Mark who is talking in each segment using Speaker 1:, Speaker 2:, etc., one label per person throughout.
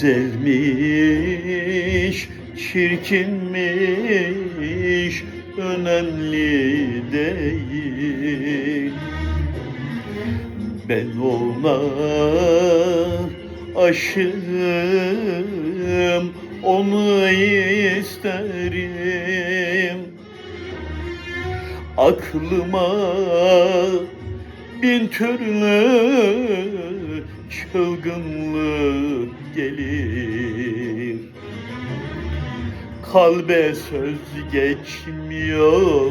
Speaker 1: Güzelmiş, çirkinmiş, önemli değil. Ben ona aşığım, onu isterim. Aklıma bin türlü çılgınlık gelir. Kalbe söz geçmiyor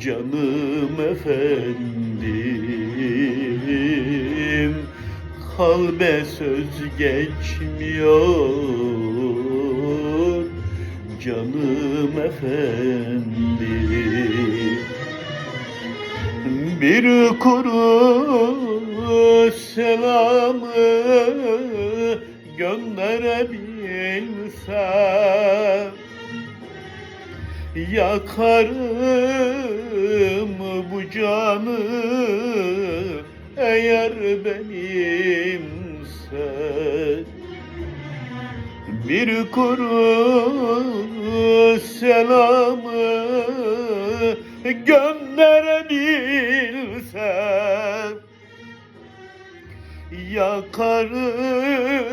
Speaker 1: canım efendim. Kalbe söz geçmiyor canım efendim. Bir kuru selamı gönderebilsem Yakarım bu canı eğer benimse bir kuru selamı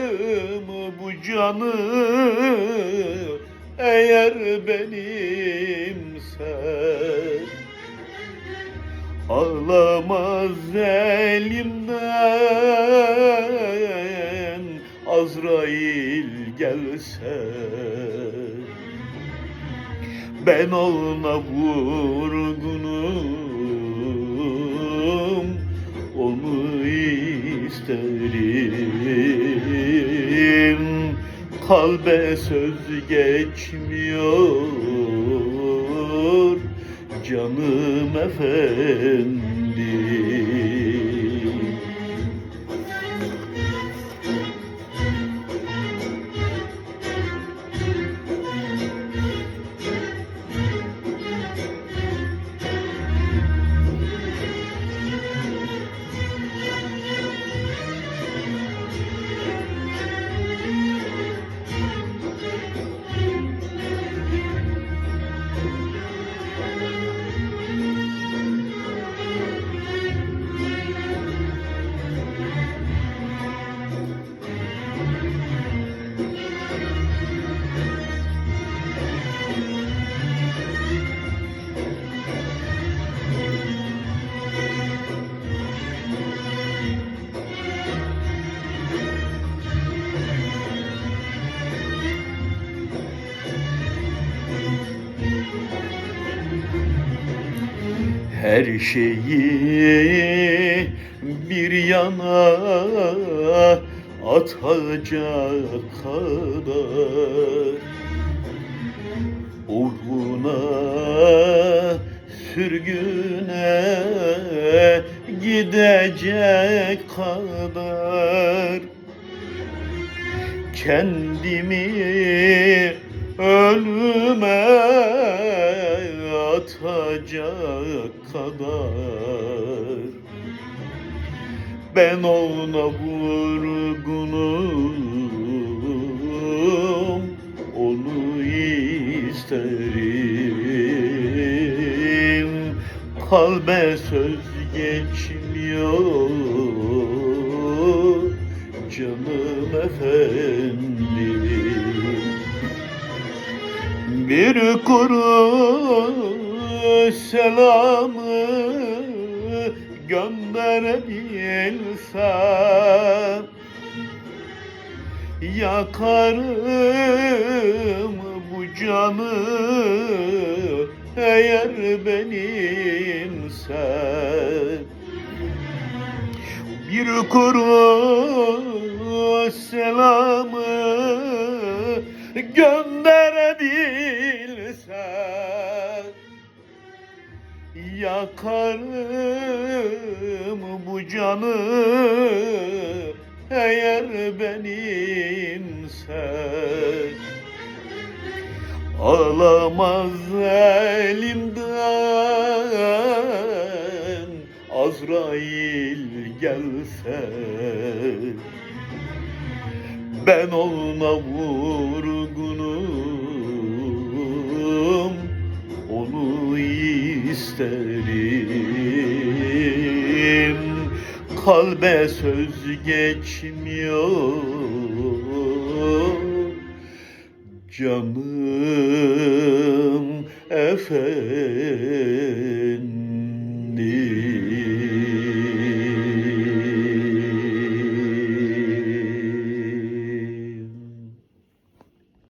Speaker 1: Yakarım bu canı eğer benimse. Ağlamaz elimden Azrail gelse. Ben ona vurgunum Onu isterim Kalbe söz geçmiyor. Canım efendim Her şeyi bir yana atacak kadar. Uğruna sürgüne gidecek kadar kendimi ölüme atacak kadar. Ben ona vurgunum onu isterim. Kalbe söz geçmiyor canım efendim bir kuru selamı gönderebilsem Yakarım bu canı eğer benimse. Bir kuru selamı gönderebilsen Yakarım bu canı eğer benimse. Ağlamaz elimden Azrail gelse Ben ona vurgunum Onu isterim. Kalbe söz geçmiyor Canım efendim